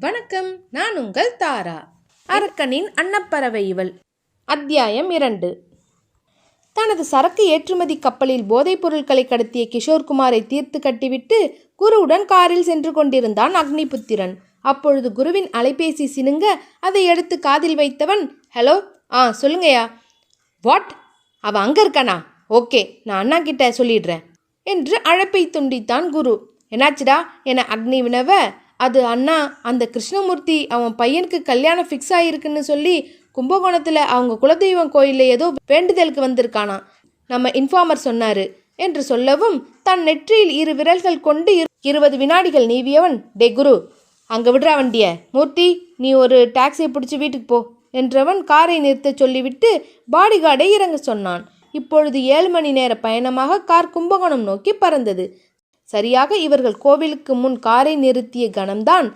வணக்கம் நான் உங்கள் தாரா. அரக்கனின் அன்னப்பறவை இவள். அத்தியாயம் இரண்டு. தனது சரக்கு ஏற்றுமதி கப்பலில் போதைப் பொருட்களை கடத்திய கிஷோர்குமாரை தீர்த்து கட்டிவிட்டு குருவுடன் காரில் சென்று கொண்டிருந்தான் அக்னிபுத்திரன். அப்பொழுது குருவின் அலைபேசி சினுங்க அதை எடுத்து காதில் வைத்தவன் ஹலோ ஆ சொல்லுங்கய்யா. வாட்? அவ அங்க இருக்கானா? ஓகே நான் அண்ணா கிட்ட சொல்லிடுறேன். என்று அழைப்பை துண்டித்தான் குரு. என்னாச்சுடா? என அக்னி வினவ அது அண்ணா அந்த கிருஷ்ணமூர்த்தி அவன் பையனுக்கு கல்யாணம் ஃபிக்ஸ் ஆகிருக்குன்னு சொல்லி கும்பகோணத்தில் அவங்க குலதெய்வம் கோயிலில் ஏதோ வேண்டுதலுக்கு வந்திருக்கானா நம்ம இன்ஃபார்மர் சொன்னார். என்று சொல்லவும் தன் நெற்றியில் இரு விரல்கள் கொண்டு இரு- இருபது வினாடிகள் நீவியவன் டே குரு அங்கே விடுறா வண்டிய. மூர்த்தி நீ ஒரு டாக்ஸியை பிடிச்சி வீட்டுக்கு போ. என்றவன் காரை நிறுத்தச் சொல்லிவிட்டு பாடிகார்டை இறங்க சொன்னான். இப்பொழுது ஏழு மணி நேர பயணமாக கார் கும்பகோணம் நோக்கி பறந்தது. சரியாக இவர்கள் கோவிலுக்கு முன் காரை நிறுத்திய கணம்தான்.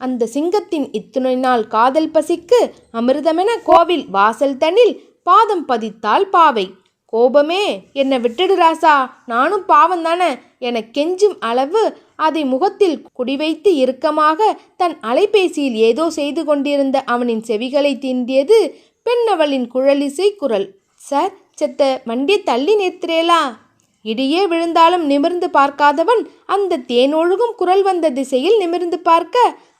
அந்த சிங்கத்தின் இத்துணை நாள் காதல் பசிக்கு அமிர்தமென கோவில் வாசல் தனில் பாதம் பதித்தாள் பாவை. கோபமே என்னை விட்டுடு ராசா நானும் பாவம் தானே என கெஞ்சும் அளவு அதை முகத்தில் குடிவைத்து இறுக்கமாக தன் அலைபேசியில் ஏதோ செய்து கொண்டிருந்த அவனின் செவிகளை தீண்டியது பெண்ணவளின் குழலிசை குரல். சார் செத்த வண்டியை தள்ளி நிறுத்துறேலா? இடியே விழுந்தாலும் நிமிர்ந்து பார்க்காதவன் அந்த தேனொழுகும் குரல் வந்த திசையில் நிமிர்ந்து பார்க்க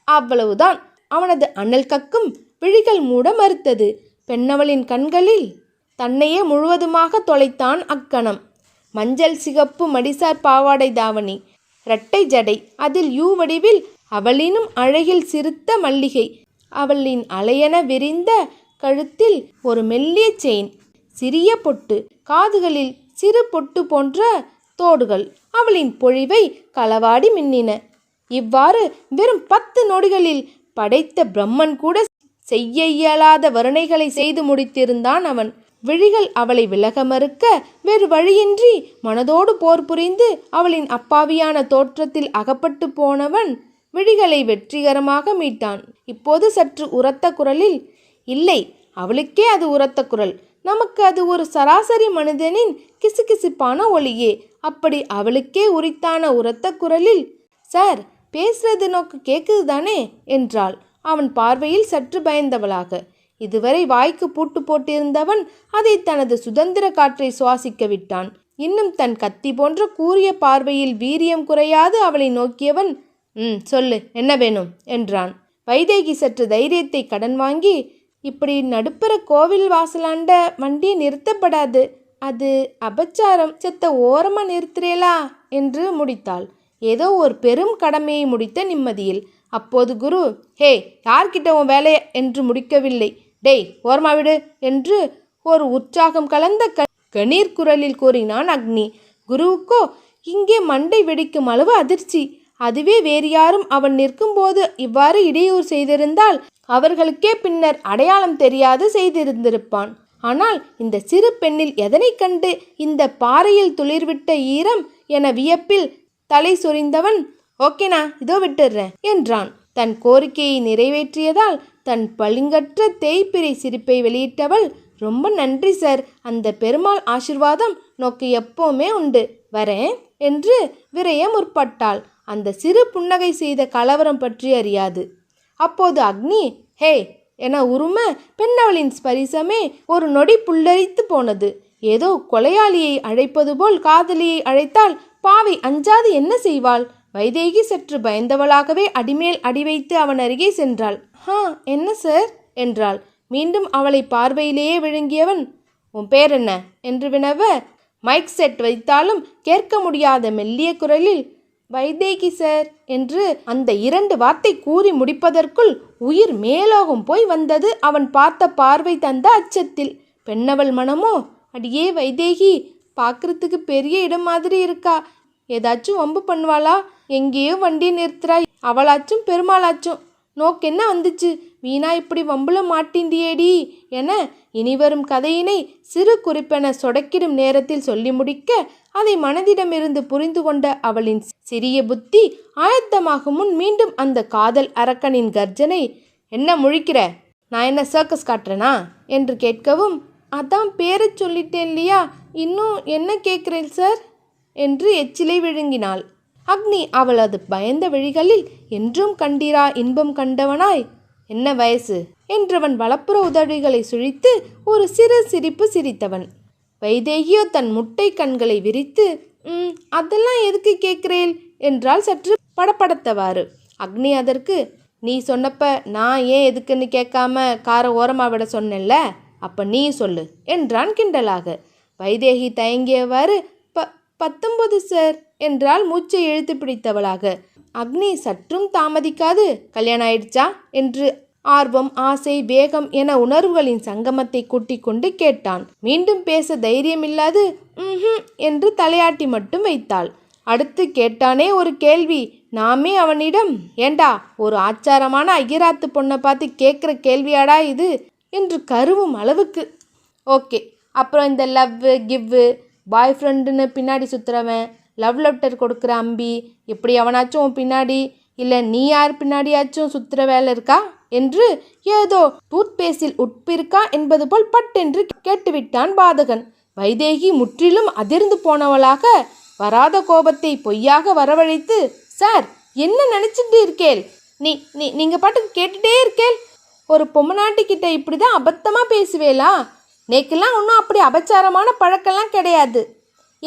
அவ்வளவுதான். அவனது அனல் கக்கும் விழிகள் மூட மறுத்தது. பெண்ணவளின் கண்களில் தன்னையே முழுவதுமாக தொலைத்தான் அக்கணம். மஞ்சள் சிகப்பு மடிசார் பாவாடை தாவணி இரட்டை ஜடை அதில் யூ வடிவில் அவளினும் அழகில் சிறுத்த மல்லிகை அவளின் அலையென விரிந்த கழுத்தில் ஒரு மெல்லிய செயின் சிறிய பொட்டு காதுகளில் சிறு பொட்டு போன்ற தோடுகள். அவளின் பொழிவை களவாடி மின்னின. இவ்வாறு வெறும் பத்து நொடிகளில் படைத்த பிரம்மன் கூட செய்ய இயலாத வருணைகளை செய்து முடித்திருந்தான் அவன். விழிகள் அவளை விலக மறுக்க வேறு வழியின்றி மனதோடு போர் புரிந்து அவளின் அப்பாவியான தோற்றத்தில் அகப்பட்டு போனவன் விழிகளை வெற்றிகரமாக மீட்டான். இப்போது சற்று உரத்த குரலில் இல்லை அவளுக்கே அது உரத்த குரல். நமக்கு அது ஒரு சராசரி மனிதனின் கிசுகிசுப்பான ஒளியே. அப்படி அவளுக்கே உரித்தான உரத்த குரலில் சார் பேசுறது நோக்கு கேட்குது தானே என்றாள். அவன் பார்வையில் சற்று பயந்தவளாக. இதுவரை வாய்க்கு பூட்டு போட்டிருந்தவன் அதை தனது சுதந்திர காற்றை சுவாசிக்க விட்டான். இன்னும் தன் கத்தி போன்ற கூரிய பார்வையில் வீரியம் குறையாது அவளை நோக்கியவன் ம் சொல்லு என்ன வேணும்? என்றான். வைதேகி சற்று தைரியத்தை கடன் வாங்கி இப்படி நடுப்புற கோவில் வாசலாண்ட வண்டி நிறுத்தப்படாது. அது அபச்சாரம். செத்த ஓரமாக நிறுத்துறேலா என்று முடித்தாள். ஏதோ ஒரு பெரும் கடமையை முடித்த நிம்மதியில். அப்போது குரு ஹே யார்கிட்ட உன் வேலை என்று முடிக்கவில்லை? டேய் ஓரமா விடு என்று ஒரு உற்சாகம் கலந்த க கணீர் குரலில் கூறினான் அக்னி. குருவுக்கோ இங்கே மண்டை வெடிக்கும் அளவு அதிர்ச்சி. அதுவே வேறு யாரும் அவன் நிற்கும்போது இவ்வாறு இடையூறு செய்திருந்தால் அவர்களுக்கே பின்னர் அடையாளம் தெரியாது செய்திருந்திருப்பான். ஆனால் இந்த சிறு பெண்ணில் எதனைக் கண்டு இந்த பாறையில் துளிர்விட்ட ஈரம் என வியப்பில் தலை சொரிந்தவன் ஓகேனா இதோ விட்டுடுறேன் என்றான். தன் கோரிக்கையை நிறைவேற்றியதால் தன் பளிங்கற்ற தேய்பிறை சிரிப்பை வெளியிட்டவள் ரொம்ப நன்றி சார் அந்த பெருமாள் ஆசிர்வாதம் நோக்கு எப்போவுமே உண்டு. வரேன். என்று விரைய முற்பட்டாள். அந்த சிறு புன்னகை செய்த கலவரம் பற்றி அறியாது. அப்போது அக்னி ஹே என உரும பெண்ணவளின் ஸ்பரிசமே ஒரு நொடி புல்லரித்து போனது. ஏதோ கொலையாளியை அழைப்பது போல் காதலியை அழைத்தால் பாவை அஞ்சாது என்ன செய்வாள்? வைதேகி சற்று பயந்தவளாகவே அடிமேல் அடி வைத்து அவன் அருகே சென்றாள். ஹா என்ன சார் என்றாள். மீண்டும் அவளை பார்வையிலேயே விழுங்கியவன்? உன் பேர் என்ன என்று வினவ மைக் செட் வைத்தாலும் கேட்க முடியாத மெல்லிய குரலில் வைதேகி சார் என்று அந்த இரண்டு வார்த்தை கூறி முடிப்பதற்குள் உயிர் மேலோகம் போய் வந்தது அவன் பார்த்த பார்வை தந்த அச்சத்தில். பெண்ணவள் மனமோ? அடியே வைதேகி பார்க்கறதுக்கு பெரிய இடம் மாதிரி இருக்கா? ஏதாச்சும் வம்பு பண்ணுவாளா? எங்கேயோ வண்டி நிறுத்துறாய் அவளாச்சும் பெருமாளாச்சும் நோக்கு என்ன வந்துச்சு? வீணா இப்படி வம்புல மாட்டிந்தியேடி என இனிவரும் கதையினை சிறு குறிப்பென சொடக்கிடும் நேரத்தில் சொல்லி முடிக்க அதை மனதிடமிருந்து புரிந்து கொண்ட அவளின் சிறிய புத்தி ஆயத்தமாகும் முன் மீண்டும் அந்த காதல் அரக்கனின் கர்ஜனை என்ன முழிக்கிற? நான் என்ன சர்க்கஸ் காட்டுறேனா? என்று கேட்கவும் அதான் பேரை சொல்லிட்டேன் இல்லையா? இன்னும் என்ன கேட்குறேன் சார் என்று எச்சிலை விழுங்கினாள். அக்னி அவளது பயந்த விழிகளில் என்றும் கண்டீரா இன்பம் கண்டவனாய் என்ன வயசு? என்றவன் வலப்புற உதடுகளை சுழித்து ஒரு சிறு சிரிப்பு சிரித்தவன். வைதேகியோ தன் முட்டை கண்களை விரித்து ம் அதெல்லாம் எதுக்கு கேட்கிறேன்? என்றால் சற்று படப்படுத்தவாறு அக்னி அதற்கு? நீ சொன்னப்ப நான் ஏன் எதுக்குன்னு கேட்காம காரை ஓரமாக விட சொன்னேன்ல? அப்ப நீ சொல்லு என்றான் கிண்டலாக. வைதேகி தயங்கியவாறு ப பத்தொன்பது சார் என்றால் மூச்சை இழுத்து பிடித்தவளாக. அக்னி சற்றும் தாமதிக்காது கல்யாணம் ஆயிடுச்சா? என்று ஆர்வம் ஆசை வேகம் என உணர்வுகளின் சங்கமத்தை கூட்டிக் கொண்டு கேட்டான். மீண்டும் பேச தைரியமில்லாது ம்ஹும் என்று தலையாட்டி மட்டும் வைத்தாள். அடுத்து கேட்டானே ஒரு கேள்வி நாமே அவனிடம் ஏண்டா ஒரு ஆச்சாரமான ஐயராத்து பொண்ணை பார்த்து கேட்குற கேள்வியாடா இது? என்று கருவும் அளவுக்கு. ஓகே அப்புறம் இந்த லவ்வு கிவ்வு பாய் ஃப்ரெண்டுன்னு பின்னாடி சுற்றுறவன் லவ் லெட்டர் கொடுக்குற அம்பி எப்படி அவனாச்சும் உன் பின்னாடி இல்லை நீ யார் பின்னாடியாச்சும் சுற்றுற வேலை இருக்கா? என்று ஏதோ டூத்பேஸ்டில் உட்பிருக்கா என்பது போல் பட்டென்று கேட்டுவிட்டான் பாதகன். வைதேகி முற்றிலும் அதிர்ந்து போனவளாக வராத கோபத்தை பொய்யாக வரவழைத்து சார் என்ன நினச்சிட்டு இருக்கேள்? நீ நீ நீங்கள் பாட்டுக்கு கேட்டுட்டே இருக்கேள்? ஒரு பொம்மநாட்டிக்கிட்ட இப்படி தான் அபத்தமாக பேசுவேலா நேக்கெல்லாம் ஒன்றும் அப்படி அபச்சாரமான பழக்கம்லாம் கிடையாது.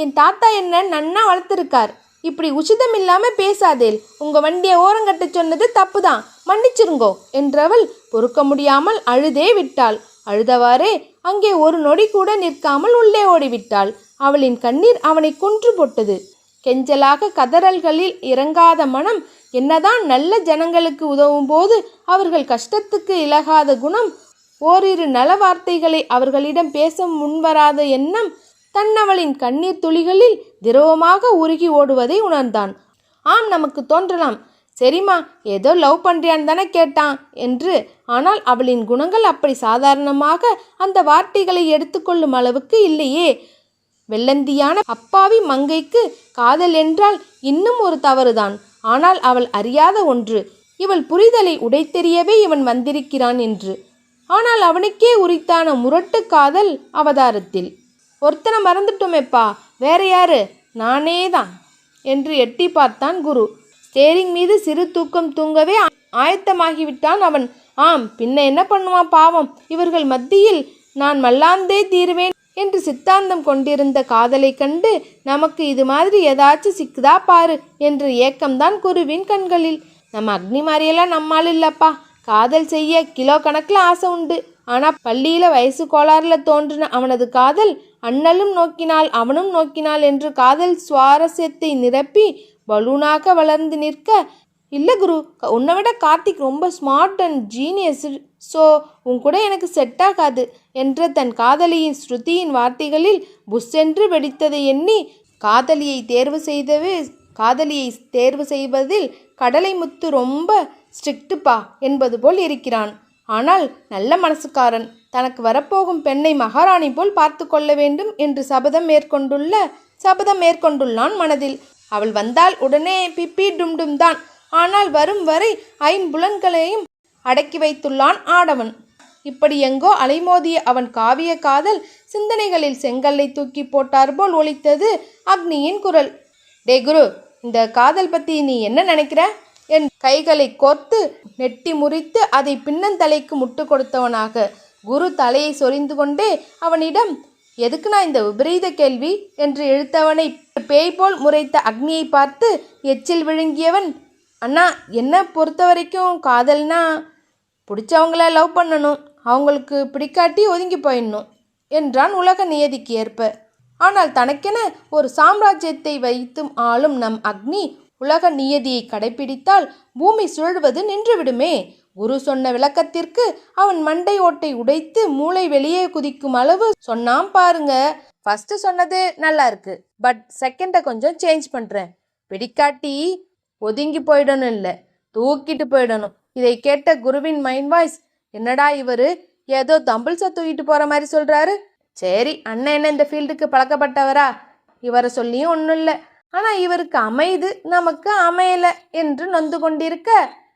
என் தாத்தா என்ன நன்னா வளர்த்துருக்கார். இப்படி உசிதம் இல்லாமல் பேசாதேல். உங்கள் வண்டியை ஓரங்கட்ட சொன்னது தப்பு தான் மன்னிச்சிருங்கோ என்றவள் பொறுக்க முடியாமல் அழுதே விட்டாள். அழுதவாறே அங்கே ஒரு நொடி கூட நிற்காமல் உள்ளே ஓடிவிட்டாள். அவளின் கண்ணீர் அவனை குன்று போட்டது. கெஞ்சலாக கதறல்களில் இறங்காத மனம் என்னதான் நல்ல ஜனங்களுக்கு உதவும் போது அவர்கள் கஷ்டத்துக்கு இலகாத குணம் ஓரிரு நல வார்த்தைகளை அவர்களிடம் பேச முன்வராத எண்ணம் தன்னவளின் கண்ணீர் துளிகளில் திரவமாக உருகி ஓடுவதை உணர்ந்தான். ஆம் நமக்கு தோன்றலாம். சரிம்மா ஏதோ லவ் பண்றியான்னு தானே கேட்டான் என்று. ஆனால் அவளின் குணங்கள் அப்படி சாதாரணமாக அந்த வார்த்தைகளை எடுத்துக்கொள்ளும் அளவுக்கு இல்லையே. வெள்ளந்தியான அப்பாவி மங்கைக்கு காதல் என்றால் இன்னும் ஒரு தவறுதான். ஆனால் அவள் அறியாத ஒன்று. இவள் புரிதலை உடைத்தெறியவே இவன் வந்திருக்கிறான் என்று. ஆனால் அவனுக்கே உரித்தான முரட்டு காதல் அவதாரத்தில். ஒருத்தனை மறந்துட்டோமேப்பா. வேற யாரு? நானே தான் என்று எட்டி பார்த்தான் குரு. ஸ்டேரிங் மீது சிறு தூக்கம் தூங்கவே ஆயத்தமாகிவிட்டான் அவன். ஆம் பின்ன என்ன பண்ணுவான் பாவம்? இவர்கள் மத்தியில் நான் மல்லாந்தே தீருவேன் என்று சித்தாந்தம் கொண்டிருந்த காதலை கண்டு நமக்கு இது மாதிரி ஏதாச்சும் சிக்குதா பாரு என்ற ஏக்கம்தான் குருவின் கண்களில். நம்ம அக்னி மாதிரியெல்லாம் நம்மால் இல்லப்பா. காதல் செய்ய கிலோ கணக்கில் ஆசை உண்டு. ஆனால் பள்ளியில் வயசு கோளாறுல தோன்றின அவனது காதல் அண்ணலும் நோக்கினாள் அவனும் நோக்கினாள் என்று காதல் சுவாரஸ்யத்தை நிரப்பி பலூனாக வளர்ந்து நிற்க இல்லை குரு க- உன்னை விட கார்த்திக் ரொம்ப ஸ்மார்ட் அண்ட் ஜீனியஸ் ஸோ உன் கூட எனக்கு செட் ஆகாது என்ற தன் காதலியின் ஸ்ருதியின் வார்த்தைகளில் புஷ்ஷென்று வெடித்ததை எண்ணி காதலியை தேர்வு செய்தவே காதலியை தேர்வு செய்வதில் கடலை முத்து ரொம்ப ஸ்ட்ரிக்ட்டுப்பா என்பது போல் இருக்கிறான். ஆனால் நல்ல மனசுக்காரன். தனக்கு வரப்போகும் பெண்ணை மகாராணி போல் பார்த்து கொள்ள வேண்டும் என்று சபதம் மேற்கொண்டுள்ள சபதம் மேற்கொண்டுள்ளான் மனதில். அவள் வந்தால் உடனே பிப்பி டும்டும் தான். ஆனால் வரும் வரை ஐம்புலன்களையும் அடக்கி வைத்துள்ளான் ஆடவன். இப்படி எங்கோ அலைமோதிய அவன் காவிய காதல் சிந்தனைகளில் செங்கல்லை தூக்கி போட்டார் போல் ஒலித்தது அக்னியின் குரல். டே குரு இந்த காதல் பத்தி நீ என்ன நினைக்கிற? என் கைகளை கோர்த்து நெட்டி முறித்து அதை பின்னந்தலைக்கு முட்டு கொடுத்தவனாக குரு தலையை சொரிந்து கொண்டே அவனிடம் எதுக்கு நான் இந்த விபரீத கேள்வி? என்று இழுத்தவனை பேய் போல் முறைத்த அக்னியை பார்த்து எச்சில் விழுங்கியவன். அண்ணா என்ன பொறுத்த வரைக்கும் காதல்னா பிடிச்சவங்கள லவ் பண்ணணும். அவங்களுக்கு பிடிக்காட்டி ஒதுங்கி போயிடணும் என்றான் உலக நியதிக்கு ஏற்ப. ஆனால் தனக்கென ஒரு சாம்ராஜ்யத்தை வைத்தும் ஆளும் நம் அக்னி உலக நியதியை கடைபிடித்தால் பூமி சுழல்வது நின்றுவிடுமே. குரு சொன்ன விளக்கத்திற்கு அவன் மண்டை ஓட்டை உடைத்து மூளை வெளியே குதிக்கும் அளவு சொன்னான் பாருங்க. ஃபர்ஸ்ட் சொன்னது நல்லா இருக்கு. பட் செகண்டை கொஞ்சம் சேஞ்ச் பண்றேன். பிடிக்காட்டி ஒதுங்கி போயிடணும் இல்லை. தூக்கிட்டு போயிடணும். இதை கேட்ட குருவின் மைண்ட் வாய்ஸ் என்னடா இவர்? ஏதோ தம்பிள்ஸை தூக்கிட்டு போகிற மாதிரி சொல்கிறாரு சரி அண்ணன் என்ன இந்த ஃபீல்டுக்கு பழக்கப்பட்டவரா? இவரை சொல்லியும் ஒன்றும் இல்லை. ஆனால் இவருக்கு அமையுது நமக்கு அமையலை என்று நொந்து கொண்டிருக்க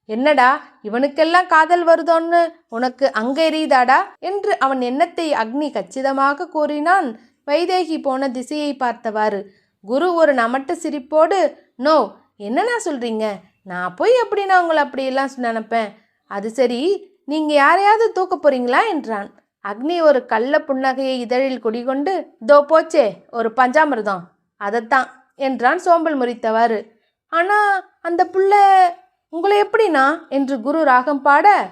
என்னடா இவனுக்கெல்லாம் காதல் வருதோன்னு உனக்கு அங்கே எரியுதாடா? என்று அவன் எண்ணத்தை அக்னி கச்சிதமாக கூறினான். வைதேகி போன திசையை பார்த்தவாறு குரு ஒரு நமட்ட சிரிப்போடு நோ என்னண்ணா சொல்கிறீங்க நான் போய் எப்படி நான் உங்களை அப்படியெல்லாம் நினப்பேன்? அது சரி நீங்கள் யாரையாவது தூக்க போறீங்களா? என்றான். அக்னி ஒரு கள்ள புன்னகையை இதழில் குடிகொண்டு தோ போச்சே ஒரு பஞ்சாமிர்தம். அதைத்தான். என்றான் சோம்பல் முறித்தவாறு. ஆனால் அந்த புள்ள உங்களை எப்படிண்ணா? என்று குரு ராகம் பாட.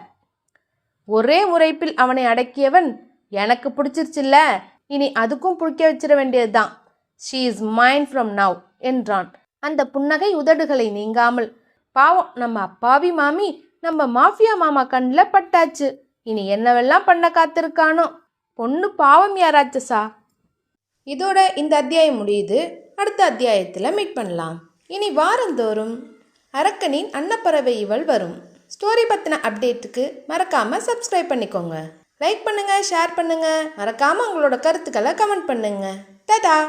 ஒரே முறைப்பில் அவனை அடக்கியவன் எனக்கு பிடிச்சிருச்சுல்ல இனி அதுக்கும் பிடிக்க வச்சிட வேண்டியதுதான். She is mind from now என்றான். அந்த புன்னகை உதடுகளை நீங்காமல். பாவம் நம்ம அப்பாவி மாமி நம்ம மாஃபியா மாமா கண்ணில் பட்டாச்சு. இனி என்னவெல்லாம் பண்ண காத்திருக்கானோ? பொண்ணு பாவம் யாராச்சசா இதோட இந்த அத்தியாயம் முடியுது. அடுத்த அத்தியாயத்தில் மீட் பண்ணலாம். இனி வாரந்தோறும் அரக்கனின் அன்னப்பறவை இவள் வரும். ஸ்டோரி பற்றின அப்டேட்டுக்கு மறக்காமல் சப்ஸ்கிரைப் பண்ணிக்கோங்க. லைக் பண்ணுங்கள் ஷேர் பண்ணுங்கள் மறக்காமல் உங்களோட கருத்துக்களை கமெண்ட் பண்ணுங்கள் ததா